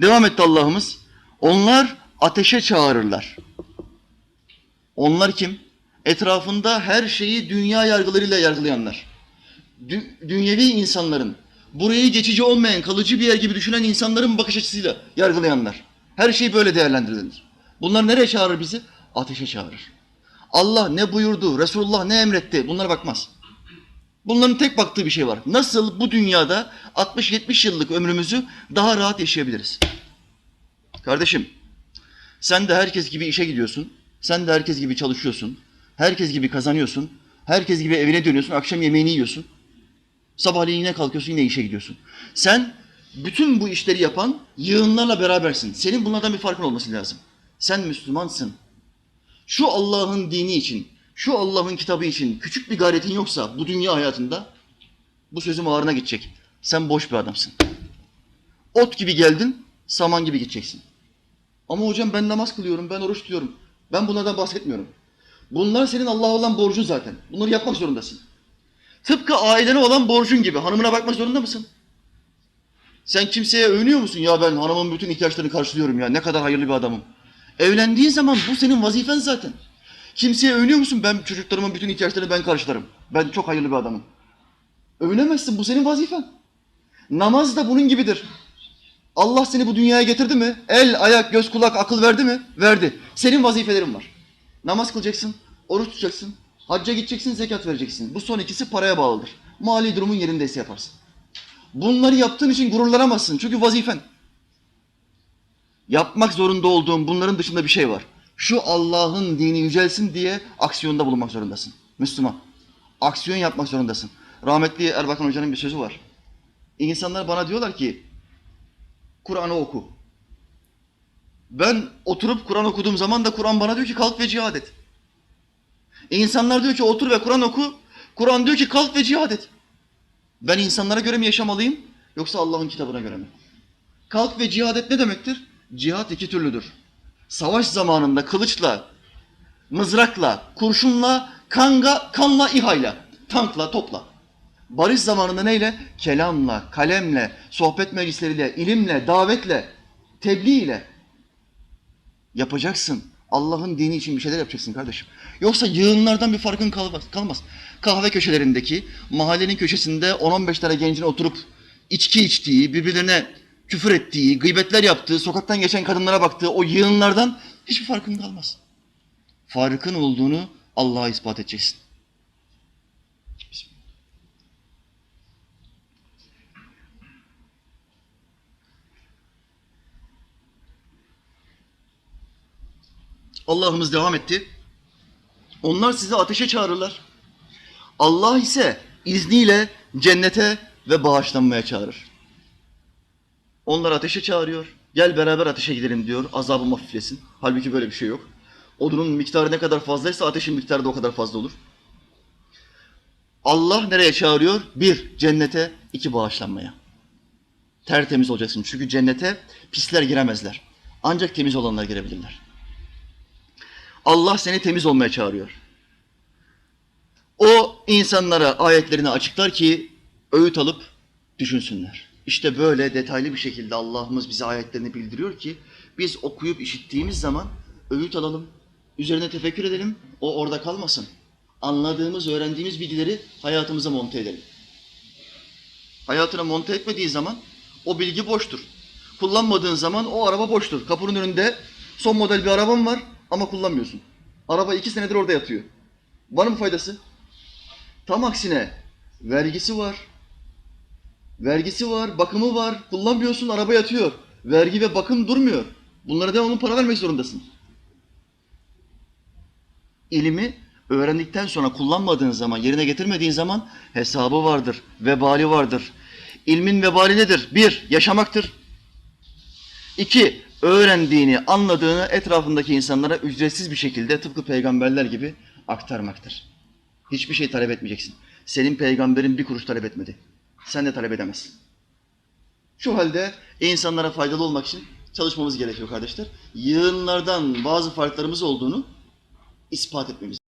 Devam etti Allah'ımız. Onlar ateşe çağırırlar. Onlar kim? Etrafında her şeyi dünya yargılarıyla yargılayanlar. Dü- dünyevi insanların, burayı geçici olmayan, kalıcı bir yer gibi düşünen insanların bakış açısıyla yargılayanlar. Her şey böyle değerlendirilir. Bunlar nereye çağırır bizi? Ateşe çağırır. Allah ne buyurdu, Resulullah ne emretti bunlara bakmaz. Bunların tek baktığı bir şey var. Nasıl bu dünyada 60-70 yıllık ömrümüzü daha rahat yaşayabiliriz? Kardeşim, sen de herkes gibi işe gidiyorsun. Sen de herkes gibi çalışıyorsun. Herkes gibi kazanıyorsun. Herkes gibi evine dönüyorsun. Akşam yemeğini yiyorsun. Sabahleyin yine kalkıyorsun yine işe gidiyorsun. Sen bütün bu işleri yapan yığınlarla berabersin. Senin bunlardan bir farkın olması lazım. Sen Müslümansın. Şu Allah'ın dini için, şu Allah'ın kitabı için küçük bir gayretin yoksa bu dünya hayatında bu sözüm ağrına gidecek. Sen boş bir adamsın. Ot gibi geldin, saman gibi gideceksin. Ama hocam ben namaz kılıyorum, ben oruç tutuyorum. Ben bunlardan bahsetmiyorum. Bunlar senin Allah'a olan borcun zaten. Bunları yapmak zorundasın. Tıpkı ailene olan borcun gibi. Hanımına bakmak zorunda mısın? Sen kimseye övünüyor musun? Ya ben hanımın bütün ihtiyaçlarını karşılıyorum ya. Ne kadar hayırlı bir adamım. Evlendiğin zaman bu senin vazifen zaten. Kimseye övünüyor musun? Ben çocuklarımın bütün ihtiyaçlarını ben karşılarım. Ben çok hayırlı bir adamım. Övünemezsin. Bu senin vazifen. Namaz da bunun gibidir. Allah seni bu dünyaya getirdi mi? El, ayak, göz, kulak, akıl verdi mi? Verdi. Senin vazifelerin var. Namaz kılacaksın, oruç tutacaksın, hacca gideceksin, zekat vereceksin. Bu son ikisi paraya bağlıdır. Mali durumun yerindeyse yaparsın. Bunları yaptığın için gururlanamazsın. Çünkü vazifen. Yapmak zorunda olduğun bunların dışında bir şey var. Şu Allah'ın dini yücelsin diye aksiyonda bulunmak zorundasın. Müslüman. Aksiyon yapmak zorundasın. Rahmetli Erbakan Hoca'nın bir sözü var. İnsanlar bana diyorlar ki Kur'an'ı oku. Ben oturup Kur'an okuduğum zaman da Kur'an bana diyor ki kalk ve cihad et. İnsanlar diyor ki otur ve Kur'an oku. Kur'an diyor ki kalk ve cihad et. Ben insanlara göre mi yaşamalıyım yoksa Allah'ın kitabına göre mi? Kalk ve cihad et ne demektir? Cihad iki türlüdür. Savaş zamanında kılıçla, mızrakla, kurşunla, kanga, kanla, İHA'yla, tankla, topla. Barış zamanında neyle? Kelamla, kalemle, sohbet meclisleriyle, ilimle, davetle, tebliğ ile yapacaksın. Allah'ın dini için bir şeyler yapacaksın kardeşim. Yoksa yığınlardan bir farkın kalmaz. kalmaz. Kahve köşelerindeki, mahallenin köşesinde 10-15 tane gencin oturup içki içtiği, birbirlerine küfür ettiği, gıybetler yaptığı, sokaktan geçen kadınlara baktığı o yığınlardan hiçbir farkın kalmaz. Farkın olduğunu Allah'a ispat edeceksin. Allah'ımız devam etti. Onlar sizi ateşe çağırırlar. Allah ise izniyle cennete ve bağışlanmaya çağırır. Onlar ateşe çağırıyor. Gel beraber ateşe gidelim diyor. Azabım hafiflesin. Halbuki böyle bir şey yok. Odunun miktarı ne kadar fazlaysa ateşin miktarı da o kadar fazla olur. Allah nereye çağırıyor? Bir, cennete. iki bağışlanmaya. Tertemiz olacaksın. Çünkü cennete pisler giremezler. Ancak temiz olanlar girebilirler. Allah seni temiz olmaya çağırıyor. O insanlara ayetlerini açıklar ki öğüt alıp düşünsünler. İşte böyle detaylı bir şekilde Allah'ımız bize ayetlerini bildiriyor ki biz okuyup işittiğimiz zaman öğüt alalım, üzerine tefekkür edelim, o orada kalmasın. Anladığımız, öğrendiğimiz bilgileri hayatımıza monte edelim. Hayatına monte etmediği zaman o bilgi boştur. Kullanmadığın zaman o araba boştur. Kapının önünde son model bir araban var ama kullanmıyorsun. Araba iki senedir orada yatıyor. Var mı faydası? Tam aksine vergisi var. Vergisi var, bakımı var. Kullanmıyorsun, araba yatıyor. Vergi ve bakım durmuyor. Bunlara devamlı para vermek zorundasın. İlimi öğrendikten sonra kullanmadığın zaman, yerine getirmediğin zaman hesabı vardır, vebali vardır. İlmin vebali nedir? Bir, yaşamaktır. İki, öğrendiğini, anladığını etrafındaki insanlara ücretsiz bir şekilde tıpkı peygamberler gibi aktarmaktır. Hiçbir şey talep etmeyeceksin. Senin peygamberin bir kuruş talep etmedi. Sen de talep edemezsin. Şu halde insanlara faydalı olmak için çalışmamız gerekiyor kardeşler. Yığınlardan bazı farklarımız olduğunu ispat etmemiz